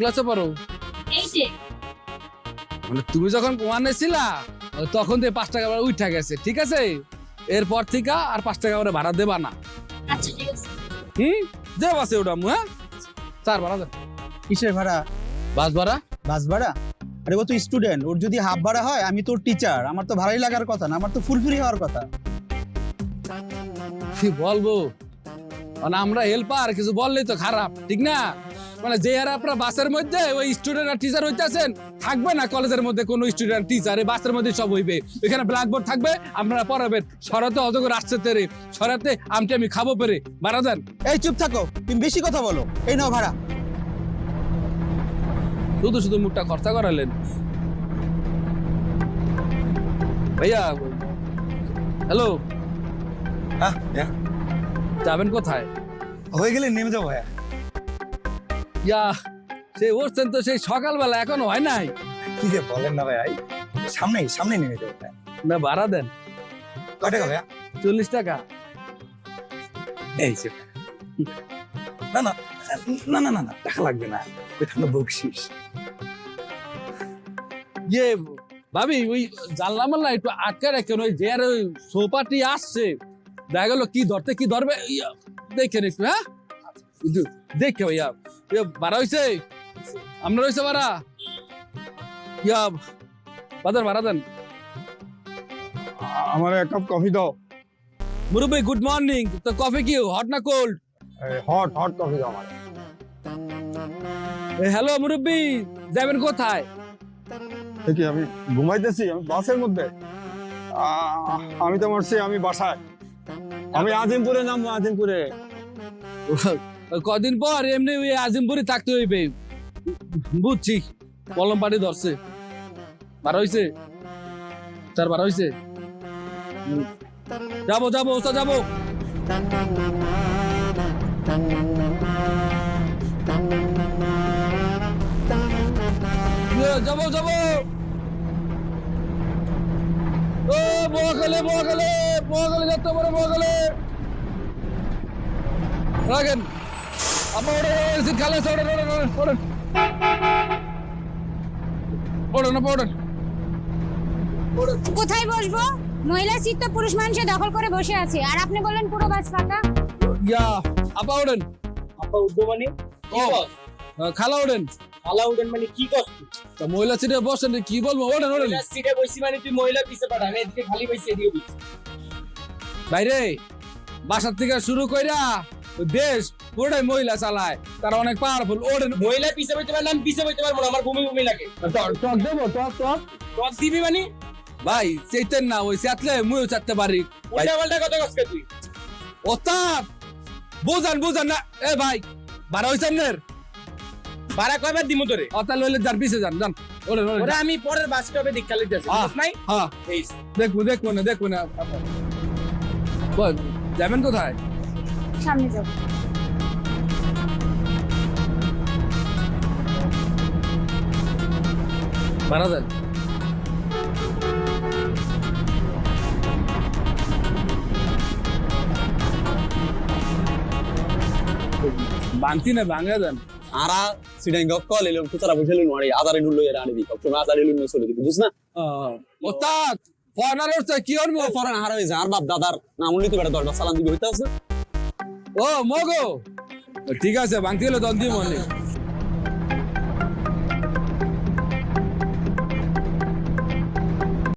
ক্লাসে পড়ো মানে তুমি যখন ওয়ানে ছিলা তখন তো পাঁচ টাকা উঠা গেছে ঠিক আছে? এরপর থেকে আর পাঁচ টাকা করে ভাড়া দেবা না। আচ্ছা ঠিক আছে। ওটা মু হ্যাঁ? স্যার ভাড়া কিসের ভাড়া? বাস ভাড়া? বাস ভাড়া? আরে ও তো স্টুডেন্ট ওর যদি হাফ ভাড়া হয় আমি তোর টিচার আমার তো ভাড়াই লাগার কথা না আমার তো ফুল ফ্রি হওয়ার কথা। কি বলব? মানে আমরা হেল্পার কিছু বললেই তো খারাপ ঠিক না? মানে যে আর আপনারা বাসের মধ্যে ওই স্টুডেন্ট আর টিচার হইতেছেন থাকবে না কলেজের মধ্যে কোনো স্টুডেন্ট টিচার এই বাসের মধ্যে সব হইবে। এখানে ব্ল্যাকবোর্ড থাকবে আপনারা পড়াবেন। সরাতে অজগর আসছে তেরে। সরাতে আমটি আমি খাব পেরে। বাড়া দেন। এই চুপ থাকো তুমি বেশি কথা বলো। এই নাও ভাড়া। শুধু শুধু মুখটা খরচা করালেন। ভাইয়া হ্যালো? হ্যাঁ হ্যাঁ। যাবেন কোথায়? হয়ে গেলে নেমে যাব ভাইয়া। ইয়া সেই উঠছেন তো সেই সকালবেলা এখনও হয় নাই? কি যে বলেন না ভাইয়া এই সামনেই সামনে নেমে যাব না ভাড়া দেন। কয় টাকা ভাইয়া? চল্লিশ টাকা। এই যে না না না না না না টাকা লাগবে না ওইটা হলো বকশিস। ইয়ে ভাবি ওই জানলা মাল্লা একটু আটকে রাখেন ওই যে আর ওই সোপাটি আসছে। দেখা গেল কি ধরতে কি ধরবে দেখেন একটু হ্যাঁ? দেখে ভাইয়া ইয়া, ভাড়া হয়েছে আপনার হয়েছে ভাড়া? ইয়া বাদান ভাড়া দেন। আমার এক কাপ কফি দাও। মুরব্বী গুড মর্নিং তো কফি কি হট না কোল্ড হট হট কফি দাও আমার। হ্যালো মুরব্বী যাবেন কোথায়? দেখি আমি ঘুমাইতেছি আমি বাসের মধ্যে। আমি তো মরছি আমি বাসায়। আমি আজিমপুরে নামবো আজিমপুরে। কদিন পর এমনি ওই আজিমপুরে থাকতে হইবে। বুঝছি, কলম পাটি ধরছে। বার হইছে? স্যার, বার হইছে। যাব যাব, ওস্তাদ যাব। যাব যাব। ও মহাকালে মহাকালে মহাকালে যাতে পারে মহাকালে রাখেন। আপা ওড়েন খালে ওড়েন ওড়েন ওড়েন ওড়েন ওড়েন আপা ওড়েন কোথায় বসবো? মহিলা সিট তো পুরুষ মানুষে দখল করে বসে আছে। আর আপনি বললেন পুরো বাস ফাঁকা। ইয়া আপা ওড়েন আপা উঠবো মানে? ও খালা ওড়েন উঠেন মানে কি কষ্ট তা মহিলা সিটে বসেন কি বলব? ওড়েন ওড়েন মহিলা সিটে বসি মানে তুই মহিলা পিছে পাঠা আমি এদিকে খালি বসি এদিকে বসি। বাইরে বাসার থেকে শুরু কইরা দেশ পুরোটাই মহিলা চালায় তারা অনেক পাওয়ারফুল ওড়েন মহিলা পিছে বইতে পারলে আমি পিছে বইতে পারব আমার বমি বমি লাগে। টক দেবো টক টক। টক দিবি মানে? ভাই চেতেন না ওই চাতলে মুইও চাটতে পারি। উল্টা পাল্টা কথা কসকে তুই? ওস্তাদ বুঝান বুঝান না। এ ভাই বারো হইছেন নের ভাড়া কয়বার দিমু তোরে? অতাল হইলে যান পিছে যান যান। ওড়েন ওড়েন ওরা আমি পরের বাস স্টপে আহ। বুঝছ নাই? হ্যাঁ। এই দেখব দেখব না দেখব না। বল যাবেন কোথায়? সামনে দেন বাংতি না ভাঙা দেন আরা সিডাই গক কল এলো কুতারা বুঝেলু নড়ি আদারে নুল্লো এর আনি দি কত আদারে নুল্লো চলে দিবি বুঝছ না? ওস্তাদ ফরেনার হচ্ছে কি হন ফরেন হারা হই যার বাপ দাদার নাম উল্লি তো বেটা দরজা সালাম দিবি হইতাছে? ও মগো। ঠিক আছে ভাঙতে হলে দন্দি মনে।